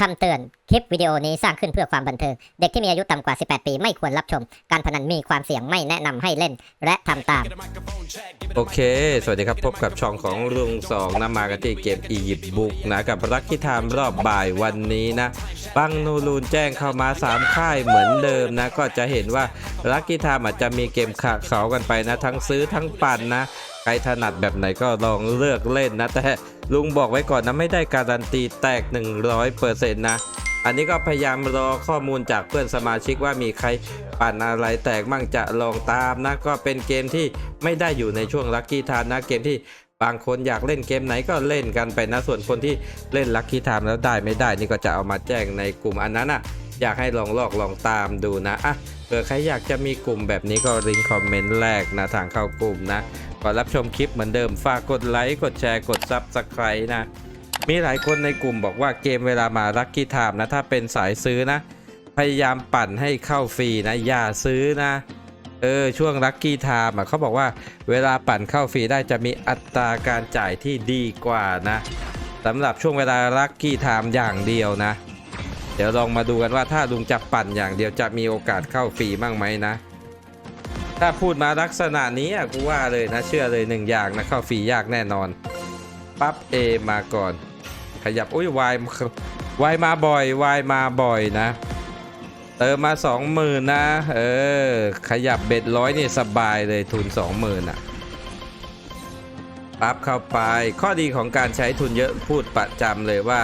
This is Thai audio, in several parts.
คำเตือน คลิปวิดีโอนี้สร้างขึ้นเพื่อความบันเทิง เด็กที่มีอายุต่ำกว่า 18 ปีไม่ควรรับชม การพนันมีความเสี่ยงไม่แนะนำให้เล่น และทำตาม โอเค สวัสดีครับ พบกับช่องของลุงสองนะมากันที่เกมอียิปต์บุกนะ กับรักกี้ไทม์รอบบ่ายวันนี้นะ บังนูรูนแจ้งเข้ามา 3 ค่ายเหมือนเดิมนะ ก็จะเห็นว่ารักกี้ไทม์อาจจะมีเกมขะเขากันไปนะ ทั้งซื้อทั้งปั่นนะ ใครถนัดแบบไหนก็ลองเลือกเล่นนะ แต่ลุงบอกไว้ก่อนนะไม่ได้การันตีแตก 100%นะ อันนี้ก็พยายามรอข้อมูลจากเพื่อนสมาชิกว่ามีใครปั่นอะไรแตกมั่งจะลองตามนะ ก็เป็นเกมที่ไม่ได้อยู่ในช่วงลัคกี้ทามนะเกมที่บางคนอยากเล่นเกมไหนก็เล่นกันไปนะส่วนคนที่เล่นลัคกี้ทามแล้วได้ไม่ได้นี่ก็จะเอามาแจ้งในกลุ่มอันนั้นอะ อยากให้ลองลอกลองตามดูนะอะเผื่อใครอยากจะมีกลุ่มแบบนี้ก็ลิงก์คอมเมนต์แรกนะทางเข้ากลุ่มนะก่อนรับชมคลิปเหมือนเดิมฝากกดไลค์กดแชร์กดซับสไครต์นะ มีหลายคนในกลุ่มบอกว่าเกมเวลามาลัคกี้ไทม์นะถ้าเป็นสายซื้อนะ พยายามปั่นให้เข้าฟรีนะ อย่าซื้อนะเออช่วงลัคกี้ไทม์อะเขาบอกว่าเวลาปั่นเข้าฟรีได้จะมีอัตราการจ่ายที่ดีกว่านะสำหรับช่วงเวลาลัคกี้ไทม์อย่างเดียวนะ เดี๋ยวลองมาดูกันว่าถ้าลุงจะปั่นอย่างเดียวจะมีโอกาสเข้าฟรีบ้างไหมนะ ถ้าพูดมาลักษณะนี้อะกูว่าเลยนะเชื่อเลยหนึ่งอย่างนะเข้าฟรียากแน่นอนปั๊บ A มาก่อน ขยับอุ้ยวายวายมาบ่อยวายมาบ่อยนะ เติมมา20,000นะ เออ ขยับเบ็ดร้อยนี่สบายเลยทุน20,000อะปั๊บเข้าไป ข้อดีของการใช้ทุนเยอะพูดประจำเลยว่า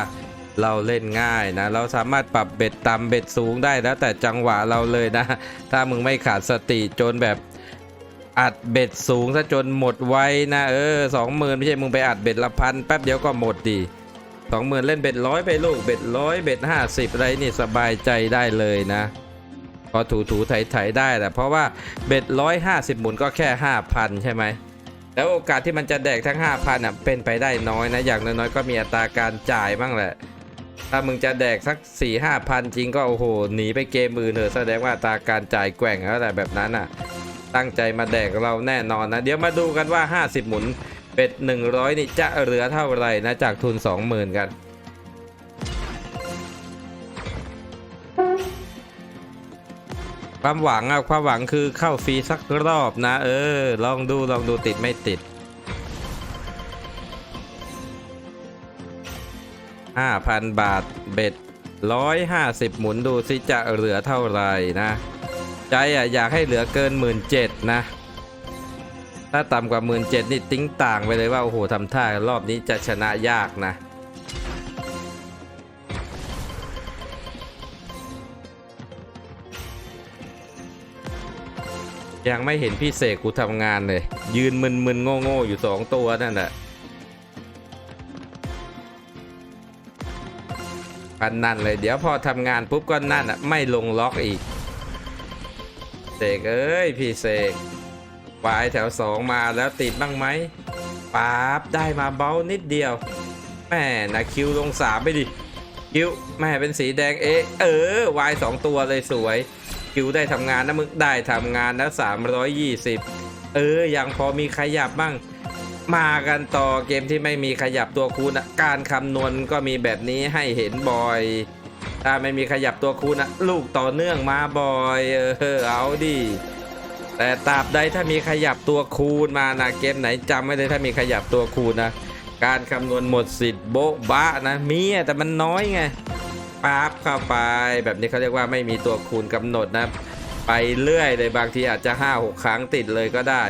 เราเล่นง่ายนะ เราสามารถปรับเบ็ดต่ำเบ็ดสูงได้แล้วแต่จังหวะเราเลยนะ ถ้ามึงไม่ขาดสติจนแบบอัดเบ็ดสูงซะจนหมดไวนะเออสองหมื่นไม่ใช่มึงไปอัดเบ็ดละพันแป๊บเดียวก็หมดดีสองหมื่นเล่นเบ็ดร้อยไปลูกเบ็ดร้อยเบ็ดห้าสิบอะไรนี่สบายใจได้เลยนะพอถูถูไถไถได้แหละเพราะว่าเบ็ดร้อยห้าสิบหมุนก็แค่ห้าพันใช่ไหมแล้วโอกาสที่มันจะแดกทั้งห้าพันอะเป็นไปได้น้อยนะอย่างน้อยๆก็มีอัตราการจ่ายบ้างแหละ ถ้ามึงจะแดกสักสี่ห้าพันจริงก็โอ้โหหนีไปเกมอื่นเถอะแสดงว่าตาการจ่ายแกว่งแล้วแหละแบบนั้นอะ ตั้งใจมาแดกเราแน่นอนนะ เดี๋ยวมาดูกันว่า 50 หมุนเป็ด 100 นี่จะเหลือเท่าไหร่นะ จากทุน 20,000 กันความหวังอะความหวังคือเข้าฟรีสักรอบนะ เออ ลองดูลองดูติดไม่ติด 5,000 บาทเบ็ด 150 หมุนดูสิจะเหลือเท่าไหร่นะ ใจอะอยากให้เหลือเกิน 1 7ื่นนะ ถ้าต่ำกว่า 1 7ื่นนี่ติ้งต่างไปเลยว่า โอ้โหทำท่ารอบนี้จะชนะยากนะยังไม่เห็นพี่เสกกูทำงานเลย ยืนมึนๆโง่ๆอยู่สองตัวนั่นแหละ พันนั่นเลย เดี๋ยวพอทำงานปุ๊บก็นั่นอะไม่ลงล็อกอีกเสกเอ้ยพี่เสกวายแถวสองมาแล้วติดบ้างไหมป๊าบได้มาเบานิดเดียวแม่นะคิวลงสามไปดิคิวแม่เป็นสีแดงเอะเออวายสองตัวเลยสวยคิวได้ทำงานนะมึงได้ทำงานนะ320 เออยังพอมีขยับบ้าง มากันต่อเกมที่ไม่มีขยับตัวคูณการคำนวณก็มีแบบนี้ให้เห็นบ่อย ถ้าไม่มีขยับตัวคูณลูกต่อเนื่องมาบ่อยเออเอาดิแต่ตราบใดถ้ามีขยับตัวคูณมานะเกมไหนจำไว้เลยถ้ามีขยับตัวคูณนะการคำนวณหมดสิทธิ์โบ๊ะบะนะมีแต่มันน้อยไงปั๊บเข้าไปแบบนี้เขาเรียกว่าไม่มีตัวคูณกำหนดนะ ไปเรื่อยเลยบางทีอาจจะ5-6 ครั้งติดเลยก็ได้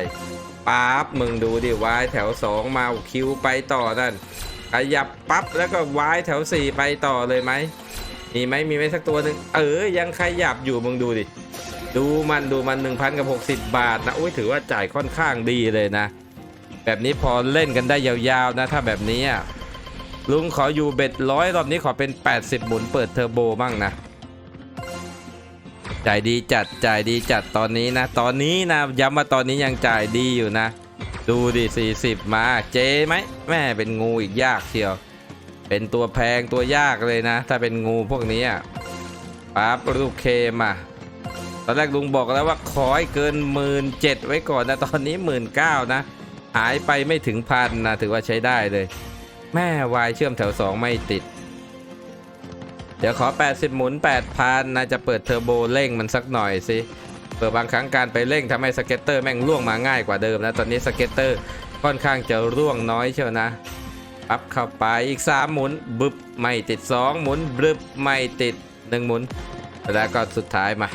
ปั๊บมึงดูดิวายแถว 2 มาคิวไปต่อนั่นขยับปั๊บแล้วก็วายแถว 4 ไปต่อเลยไหมมีไหมมีไหมสักตัวหนึ่งเออยังขยับอยู่มึงดูดิ ดูมันดูมัน1,000กับ 60 บาทนะอุ้ยถือว่าจ่ายค่อนข้างดีเลยนะ แบบนี้พอเล่นกันได้ยาวๆนะถ้าแบบนี้ลุงขออยู่เบ็ดร้อยรอบนี้ขอเป็น 80 หมุนเปิดเทอร์โบบ้างนะ จ่ายดีจัดจ่ายดีจัดตอนนี้นะ ตอนนี้นะย้ำว่าตอนนี้ยังจ่ายดีอยู่นะ ดูดิ40 มาเจไหมแม่เป็นงูอีกยากเชียว เป็นตัวแพงตัวยากเลยนะ ถ้าเป็นงูพวกนี้อะปั๊บลูกเคมาตอนแรกลุงบอกแล้วว่าขอให้เกินหมื่นเจ็ดไว้ก่อนนะ ตอนนี้หมื่นเก้านะ หายไปไม่ถึงพันนะ ถือว่าใช้ได้เลย แม่วายเชื่อมแถว2ไม่ติด เดี๋ยวขอ 80 หมุน 8,000นะจะเปิดเทอร์โบเร่งมันสักหน่อยสิเปิดบางครั้งการไปเร่งทำให้สเก็ตเตอร์แม่งล่วงมาง่ายกว่าเดิมนะตอนนี้สเก็ตเตอร์ค่อนข้างจะร่วงน้อยเชียวนะอัพเข้าไปอีก 3 หมุนบึบไม่ติด 2 หมุนบึบไม่ติด 1 หมุน แล้วก็สุดท้ายมา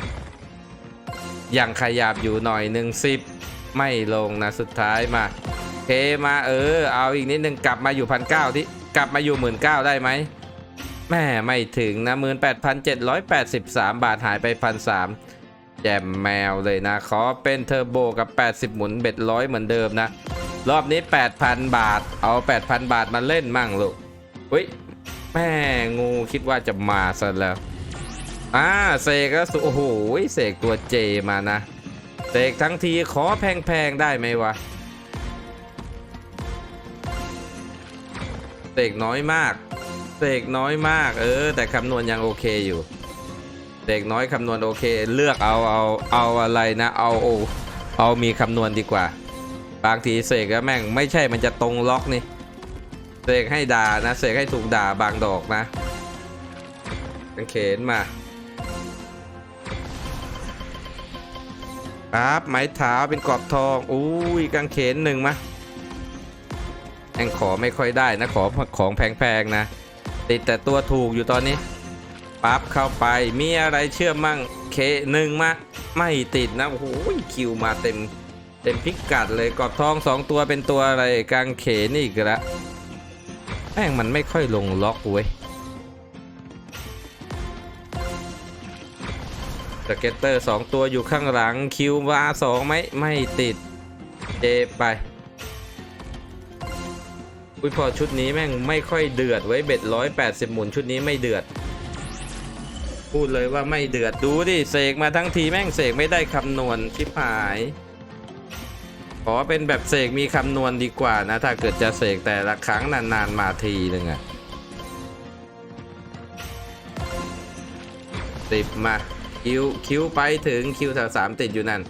ยังขยับอยู่หน่อยหนึ่งสิบไม่ลงนะสุดท้ายมาเคมาเออ เอาอีกนิดนึงกลับมาอยู่พันเก้าที่กลับมาอยู่หมื่นเก้าได้ไหม แม่ไม่ถึงนะหมื่นแปดพันเจ็ดร้อยแปดสิบสามบาทหายไปพันสามแจมแมวเลยนะ ขอเป็นเทอร์โบกับ 80 หมุนเบ็ดร้อยเหมือนเดิมนะ รอบนี้ 8,000 บาท เอา 8,000 บาทมาเล่นมั่งลูกอุ้ยแม่งูคิดว่าจะมาซะแล้วอ่าเสกแล้วสุโอ้โหเสกตัวเจมานะเสกทั้งทีขอแพงๆได้ไหมวะเสกน้อยมาก เสกน้อยมาก เออ แต่คำนวณยังโอเคอยู่เสกน้อยคำนวณโอเค เลือกเอาเอาเอาอะไรนะเอาโอเอามีคำนวณดีกว่า บางทีเสกแล้วแม่งไม่ใช่มันจะตรงล็อกนี่เสกให้ด่านะเสกให้ถูกด่าบางดอกนะกางเขนมาครับไม้เท้าเป็นกรอบทองอุ้ยกางเขนหนึ่งมะแองขอไม่ค่อยได้นะขอของแพงๆนะ ติดแต่ตัวถูกอยู่ตอนนี้ปั๊บเข้าไปมีอะไรเชื่อมั่งเคหนึ่งมาไม่ติดนะโอ้โหคิวมาเต็มเต็มพิกัดเลยกรอบทองสองตัวเป็นตัวอะไรกางเขนอีกแล้วแม่งมันไม่ค่อยลงล็อกเว้ยสเก็ตเตอร์2ตัวอยู่ข้างหลังคิวมาสองไหมไม่ติดเจไป อุ้ยพอชุดนี้แม่งไม่ค่อยเดือดไว้เบ็ดร้อยแปดสิบหมุนชุดนี้ไม่เดือด พูดเลยว่าไม่เดือดดูดิเสกมาทั้งทีแม่งเสกไม่ได้คำนวณชิบหาย ขอเป็นแบบเสกมีคำนวณดีกว่านะ ถ้าเกิดจะเสกแต่ละครั้งนานๆมาทีหนึ่งอะสิบมาคิวคิวไปถึงคิวแถวสามติดอยู่นั่น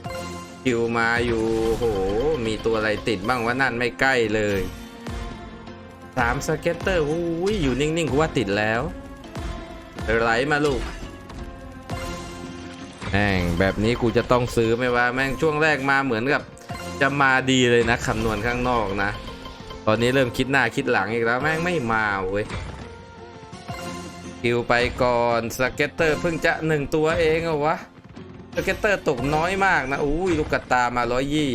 คิวมาอยู่โหมีตัวอะไรติดบ้างว่านั่นไม่ใกล้เลย สามสเก็ตเตอร์อุ้ยอยู่นิ่งๆกูว่าติดแล้วไหลมาลูกแม่งแบบนี้กูจะต้องซื้อไหมว่าแม่งช่วงแรกมาเหมือนกับ จะมาดีเลยนะคำนวณข้างนอกนะ ตอนนี้เริ่มคิดหน้าคิดหลังอีกแล้วแม่งไม่มาเว้ยคิวไปก่อนสเก็ตเตอร์เพิ่งจะหนึ่งตัวเองเหรอวะสเก็ตเตอร์ตกน้อยมากนะอุ้ยลูกกระตามาร้อยยี่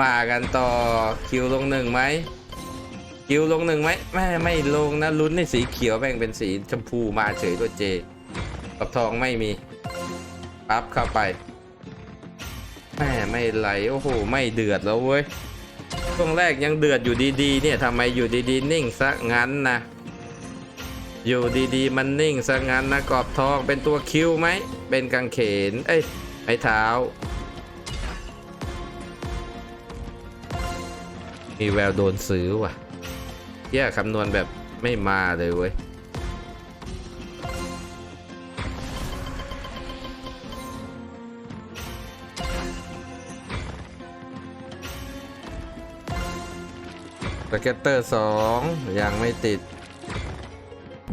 มากันต่อคิวลงหนึ่งไหม คิวลงหนึ่งไหมแม่ไม่ลงนะลุ้นในสีเขียวแบ่งเป็นสีชมพูมาเฉยตัวเจกับทองไม่มีปั๊บเข้าไปแม่ไม่ไหลโอ้โหไม่เดือดแล้วเว้ยช่วงแรกยังเดือดอยู่ดีๆ เนี่ยทำไมอยู่ดีๆ นิ่งซะงั้นนะอยู่ดีๆ มันนิ่งซะงั้นนะกรอบทองเป็นตัวคิวไหมเป็นกางเขนเอ้ยไม้เท้ามีแววโดนซื้อว่ะ เหี้ย่คำนวณแบบไม่มาเลยเว้ยสเก็ตเตอร์สองยังไม่ติด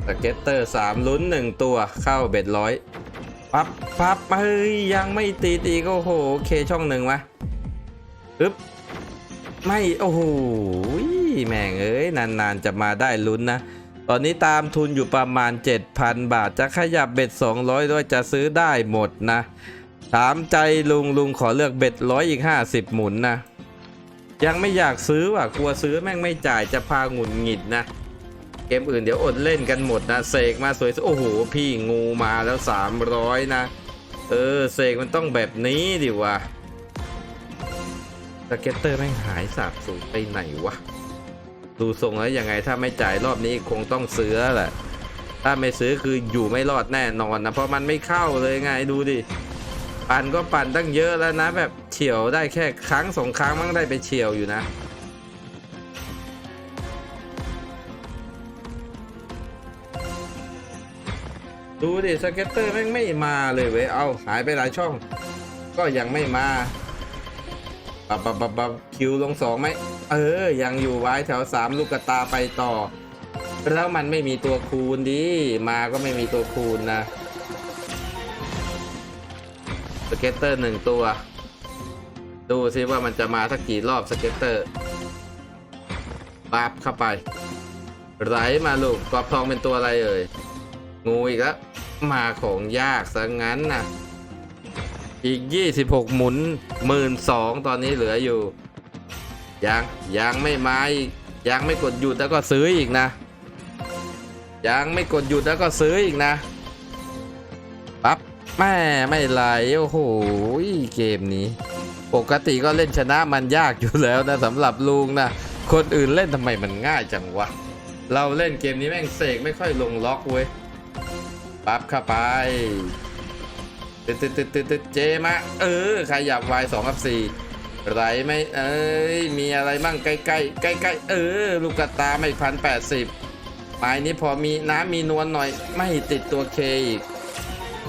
สเก็ตเตอร์สามลุ้นหนึ่งตัวเข้าเบ็ดร้อยปั๊บปั๊บเฮ้ยยังไม่ติดอีกโอ้โหโอเคช่องหนึ่งวะอึ๊บไม่ โอ้โห แม่งเอ้ยนานๆจะมาได้ลุ้นนะ ตอนนี้ตามทุนอยู่ประมาณ 7,000 บาท จะขยับเบ็ด 200 ด้วยจะซื้อได้หมดนะ ถามใจลุงลุงขอเลือกเบ็ดร้อยอีก 50 หมุนนะ ยังไม่อยากซื้อว่ะกลัวซื้อแม่งไม่จ่ายจะพาหงุดหงิดนะ เกมอื่นเดี๋ยวอดเล่นกันหมดนะเสกมาสวยโอ้โหพี่งูมาแล้ว 300 นะ เออเสกมันต้องแบบนี้ดิวะสเก็ตเตอร์แม่งหายสาบสูญไปไหนวะ ดูทรงแล้วยังไงถ้าไม่จ่ายรอบนี้คงต้องซื้อแหละ ถ้าไม่ซื้อคืออยู่ไม่รอดแน่นอนนะ เพราะมันไม่เข้าเลยไงดูดิ ปั่นก็ปั่นตั้งเยอะแล้วนะ แบบเฉียวได้แค่ครั้งสองครั้งมั้งได้ไปเฉียวอยู่นะ ดูดิสเก็ตเตอร์แม่งไม่มาเลยเว้ย เอาหายไปหลายช่อง ก็ยังไม่มา ปับปับปับปับคิวลงสองไหมเออ ยังอยู่ไว้แถวสามลูกกตาไปต่อ แล้วมันไม่มีตัวคูณดิมาก็ไม่มีตัวคูณนะสเก็ตเตอร์หนึ่งตัว ดูซิว่ามันจะมาสักกี่รอบสเก็ตเตอร์ปั๊บเข้าไป ไหลมาลูกกรอบทองเป็นตัวอะไรเอ่ยงูอีกแล้วมาของยากซะงั้นนะ อีก 26 หมุนหมื่นสองตอนนี้เหลืออยู่ ยัง ยังไม่มาอีกยังไม่กดหยุดแล้วก็ซื้ออีกนะ ยังไม่กดหยุดแล้วก็ซื้ออีกนะปั๊บแม่ไม่ไหลโอ้โหเกมนี้ ปกติก็เล่นชนะมันยากอยู่แล้วนะสำหรับลุงนะคนอื่นเล่นทำไมมันง่ายจังวะ เราเล่นเกมนี้แม่งเสกไม่ค่อยลงล็อกเว้ยปั๊บเข้าไป ตึ๊ดตึ๊ดตึ๊ดตึ๊ดตึ๊ดเจมาเออขยับวายสองกับสี่ไรไหมเอ้ยมีอะไรบ้างใกล้ใกล้ใกล้ใกล้เออ ลูกกระตาไม่พันแปดสิบไม้นี้พอมีน้ำมีนวลหน่อย ไม่ติดตัวเคอีก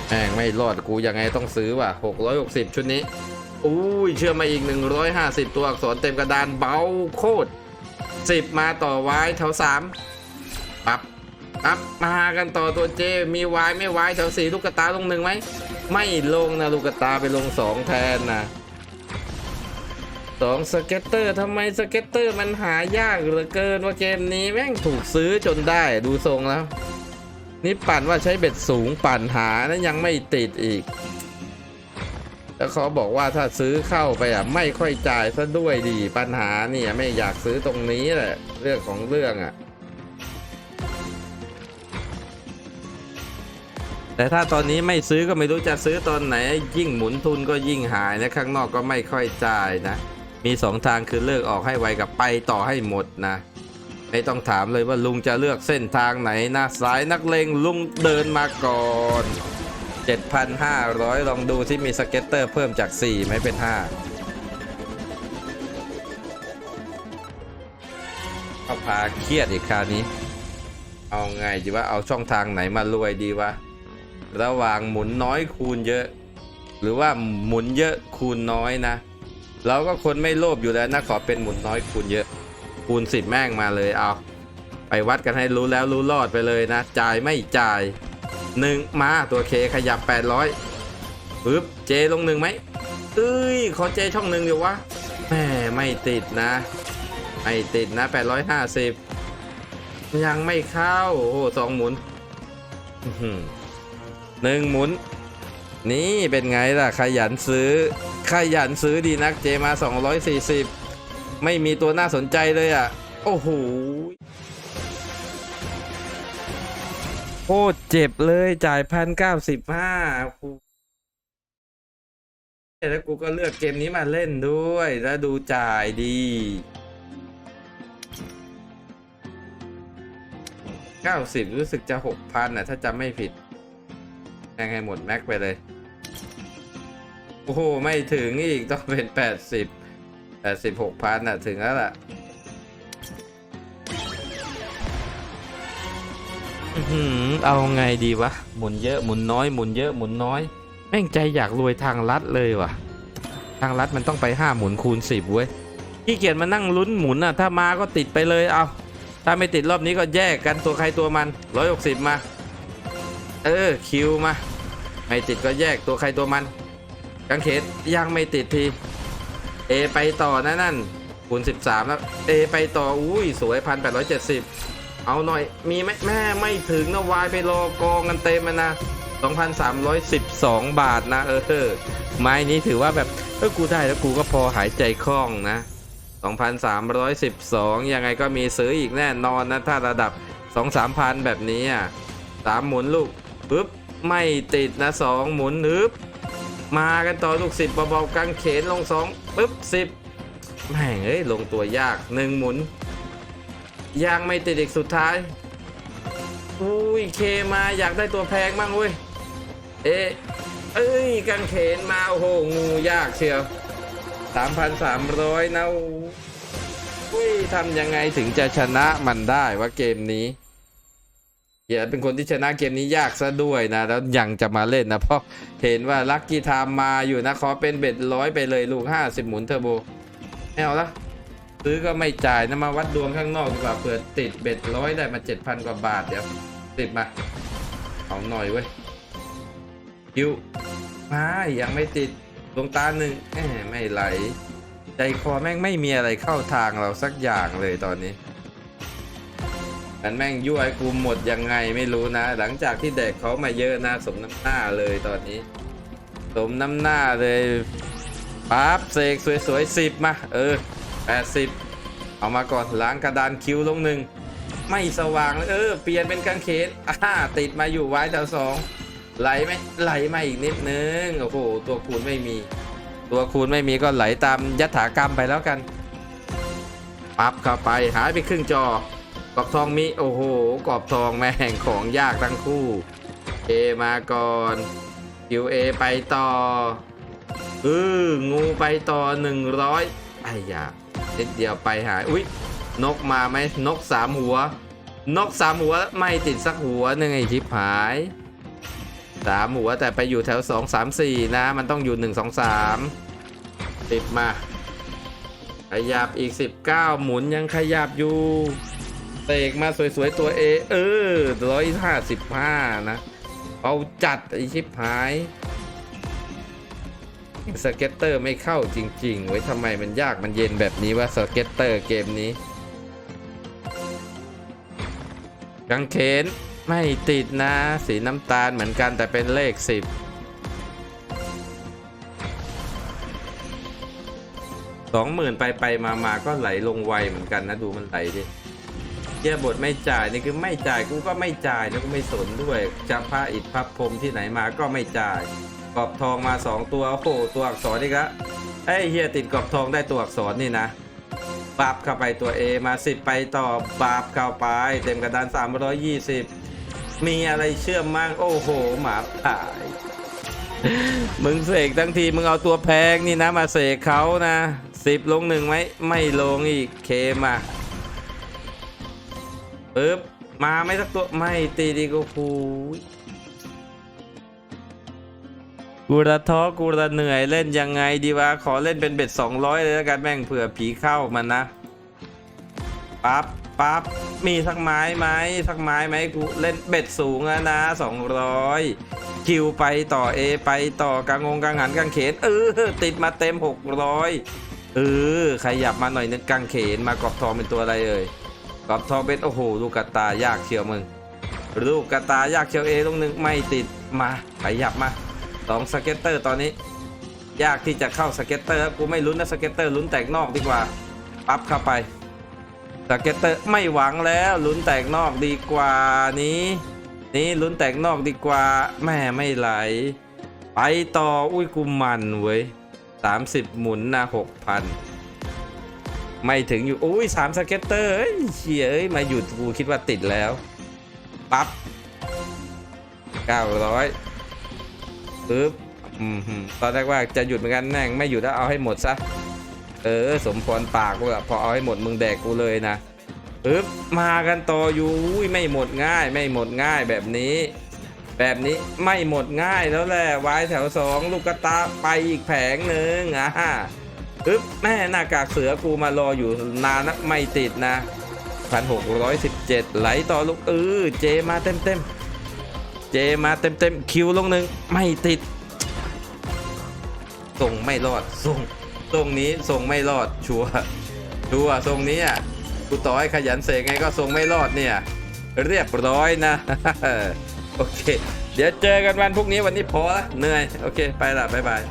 แม่งไม่รอดกูยังไงต้องซื้อว่ะ 660 ชุดนี้ อุ้ยเชื่อมาอีก 150 ตัวอักษรเต็มกระดานเบาโคตร 10 มาต่อไว้แถว 3 ปั๊บ ปั๊บมากันต่อตัวเจมีวายไม่วายแถว4ลูกกระตาลงหนึ่งไหมไม่ลงนะลูกกระตาไปลง2แทนนะสองสเก็ตเตอร์ทำไมสเก็ตเตอร์มันหายากเหลือเกินว่าเกมนี้แม่งถูกซื้อจนได้ดูทรงแล้ว นี่ปั่นว่าใช้เบ็ดสูงปั่นหานั้นยังไม่ติดอีก แล้วเขาบอกว่าถ้าซื้อเข้าไปอะไม่ค่อยจ่ายซะด้วยดีปัญหาเนี่ยไม่อยากซื้อตรงนี้แหละ เรื่องของเรื่องอะ แต่ถ้าตอนนี้ไม่ซื้อก็ไม่รู้จะซื้อตอนไหน ยิ่งหมุนทุนก็ยิ่งหายนะข้างนอกก็ไม่ค่อยจ่ายนะ มีสองทางคือเลิกออกให้ไวกับไปต่อให้หมดนะ ไม่ต้องถามเลยว่าลุงจะเลือกเส้นทางไหนนะสายนักเลงลุงเดินมาก่อน 7,500 ลองดูที่มีสเก็ตเตอร์เพิ่มจาก 4ไหมเป็น 5เอาพาเครียดอีกคราวนี้ เอาไงดีว่าเอาช่องทางไหนมารวยดีวะ ระหว่างหมุนน้อยคูณเยอะ หรือว่าหมุนเยอะคูณน้อยนะ เราก็คนไม่โลภอยู่แล้วนะขอเป็นหมุนน้อยคูณเยอะ คูณสิบแม่งมาเลยเอาไปวัดกันให้รู้แล้วรู้รอดไปเลยนะ จ่ายไม่จ่ายหนึ่งมาตัวเคขยับ 800ปึ๊บเจลงหนึ่งไหมเอ้ยขอเจช่องหนึ่งเดี๋ยววะแหมไม่ติดนะ ไม่ติดนะ 850 ยังไม่เข้า โอ้โหสองหมุนอื้อ หนึ่งหมุน นี่เป็นไงล่ะ ขยันซื้อ ขยันซื้อดีนักเจมา 240 ไม่มีตัวน่าสนใจเลยอะ โอ้โหโคตรเจ็บเลยจ่ายพันเก้าสิบห้าแล้วกูก็เลือกเกมนี้มาเล่นด้วย แล้วดูจ่ายดีเก้าสิบรู้สึกจะหกพันนะถ้าจำไม่ผิด แทงให้หมดแม็กไปเลย โอ้โห ไม่ถึงอีกต้องเป็นแปดสิบแปดสิบหกพันน่ะ ถึงแล้วล่ะอือหือเอาไงดีวะ หมุนเยอะหมุนน้อยหมุนเยอะหมุนน้อย แม่งใจอยากรวยทางลัดเลยว่ะ ทางลัดมันต้องไปห้าหมุนคูณสิบเว้ยขี้เกียจมานั่งลุ้นหมุนอะ ถ้ามาก็ติดไปเลยเอาถ้าไม่ติดรอบนี้ก็แยกกันตัวใครตัวมันร้อยหกสิบมา เออคิวมา ไม่ติดก็แยกตัวใครตัวมัน กังเขนยังไม่ติดที เอไปต่อนะนั่นคูณ13 แล้ว เอไปต่อ อุ้ย สวยพันแปดร้อยเจ็ดสิบเอาหน่อย มีไหมแม่ไม่ถึงนะวายไปรอกองกันเต็มมันนะ 2,312 บาทนะ เออ ไม้นี้ถือว่าแบบ เออ กูได้แล้วกูก็พอหายใจคล่องนะ 2,312 ยังไงก็มีซื้ออีกแน่นอนนะ ถ้าระดับ 2-3,000 แบบนี้อะสามหมุนลูก ปึ๊บไม่ติดนะสองหมุนนึบมากันต่อลูกสิบเบาๆกางเขนลงสองปึ๊บสิบแม่งเอ้ยลงตัวยากหนึ่งหมุนยังไม่ติดอีกสุดท้ายอุ้ยเคมาอยากได้ตัวแพงมั่งเว้ยเอ๊ะเอ้ยกางเขนมาโอ้โหงูยากเชียวสามพันสามร้อยนะอุ้ยทำยังไงถึงจะชนะมันได้ว่าเกมนี้ อย่าเป็นคนที่ชนะเกมนี้ยากซะด้วยนะ แล้วยังจะมาเล่นนะ เพราะเห็นว่าลัคกี้ไทม์มาอยู่นะขอเป็นเบ็ดร้อยไปเลยลูกห้าสิบหมุนเทอร์โบไม่เอาละซื้อก็ไม่จ่ายนะมาวัดดวงข้างนอกดีกว่าเผื่อติดเบ็ดร้อยได้มาเจ็ดพันกว่าบาทเดี๋ยวติดมา เอาหน่อยเว้ยคิวมายังไม่ติดดวงตาหนึ่งไม่ไหล ใจคอแม่งไม่มีอะไรเข้าทางเราสักอย่างเลยตอนนี้ มันแม่งยั่วให้กูหมดยังไงไม่รู้นะ หลังจากที่แดกเขามาเยอะนะ สมน้ำหน้าเลยตอนนี้ สมน้ำหน้าเลยปั๊บเสกสวยๆสิบมา เออแปดสิบเอามาก่อนล้างกระดานคิ้วลงหนึ่งไม่สว่างเลยเออ เปลี่ยนเป็นกางเขนอ่าติดมาอยู่ไว้แถวสองไหลไหมไหลมาอีกนิดนึงโอ้โหตัวคูณไม่มี ตัวคูณไม่มีก็ไหลตามยถากรรมไปแล้วกัน ปั๊บเข้าไปหายไปครึ่งจอ กรอบทองมีโอ้โหกรอบทองแม่งของยากทั้งคู่เอมาก่อน QA ไปต่อเอองูไปต่อ 100ไอ้ยานิดเดียวไปหายอุ๊ยนกมาไหมนกสามหัว นกสามหัวไม่ติดสักหัวหนึ่งไอ้ชิบหายสามหัวแต่ไปอยู่แถวสองสามสี่นะ มันต้องอยู่หนึ่งสองสามติดมา ขยับอีกสิบเก้าหมุนยังขยับอยู่ เตกมาสวยๆตัวเอเออร้อยห้าสิบห้านะเอาจัดไอชิบหาย สเก็ตเตอร์ไม่เข้าจริง ๆ ไว้ทำไมมันยากมันเย็นแบบนี้ว่าสเก็ตเตอร์เกมนี้กางเขนไม่ติดนะ สีน้ำตาลเหมือนกันแต่เป็นเลขสิบสองหมื่นไปไปมามาก็ไหลลงไวเหมือนกันนะ ดูมันไหลดิ กียบทไม่จ่ายนี่คือไม่จ่ายกูก็ไม่จ่ายนะกูไม่สนด้วยจะพระอิฐพระพรมที่ไหนมาก็ไม่จ่ายกรอบทองมาสองตัวโอ้โหตัวอักษรนี่ครับไอ้เฮียติดกรอบทองได้ตัวอักษรนี่นะปรับเข้าไปตัว A มาสิไปต่อปรับเข้าไป เต็มกระดาน 320 มีอะไรเชื่อมมั่งโอ้โห หมาป่าย มึงเสกทั้งทีมึงเอาตัวแพงนี่นะมาเสกเขานะสิบลงหนึ่งไหมไม่ลงอีกเคมา ปึ๊บ มาไม่สักตัว ไม่ตีดีกูคูกูระท้อกูระเหนื่อยเล่นยังไงดีวะ ขอเล่นเป็นเบ็ด200เลยแล้วกันแม่งเผื่อผีเข้ามันนะ ปั๊บ ปั๊บ มีสักไม้ไหมสักไม้ไหมกูเล่นเบ็ดสูงแล้วนะ200คิวไปต่อ A ไปต่อกางงกางหันกางเขนเออติดมาเต็ม600เออขยับมาหน่อยนึงกางเขนมากรอบทองเป็นตัวอะไรเอ่ย กรอบทองเป็นโอ้โหลูกกระตายากเชียวมึงลูกกระตายากเชียวเอตรงหนึ่งไม่ติดมาขยับมาสองสเก็ตเตอร์ตอนนี้ ยากที่จะเข้าสเก็ตเตอร์กูไม่ลุ้นนะสเก็ตเตอร์ลุ้นแตกนอกดีกว่าปั๊บเข้าไปสเก็ตเตอร์ไม่หวังแล้วลุ้นแตกนอกดีกว่านี้นี้ลุ้นแตกนอกดีกว่าแม่ไม่ไหล ไปต่ออุ้ยกูมันเว้ย30หมุนนะ6,000 ไม่ถึงอยู่อุ้ยสามสเก็ตเตอร์เอ้ยเฉียเอ้ยมาหยุดกูคิดว่าติดแล้ว ปั๊บเก้าร้อยปึ๊บอืมตอนแรกว่าจะหยุดเหมือนกันแม่งไม่หยุดแล้วเอาให้หมดซะ เออ สมพรปากกูอะพอเอาให้หมดมึงแดกกูเลยนะปึ๊บมากันต่ออยู่อุ้ยไม่หมดง่าย ไม่หมดง่ายแบบนี้ แบบนี้ไม่หมดง่ายแล้วแหละวายแถวสองลูกกระตาไปอีกแผงหนึ่งอะ อึ๊บแม่หน้ากากเสือกูมารออยู่นานนะไม่ติดนะ 1617 ไหลต่อลูกเออเจมาเต็มเต็มเจมาเต็มเต็มคิวลงหนึ่งไม่ติดส่งไม่รอดส่งตรงนี้ส่งไม่รอดชัวชัวร์ทรงนี้อะกูต่อให้ขยันเสกไงก็ส่งไม่รอดเนี่ย เรียบร้อยนะ โอเค เดี๋ยวเจอกันวันพรุ่งนี้วันนี้พอละเหนื่อย โอเค ไปละบ๊ายบาย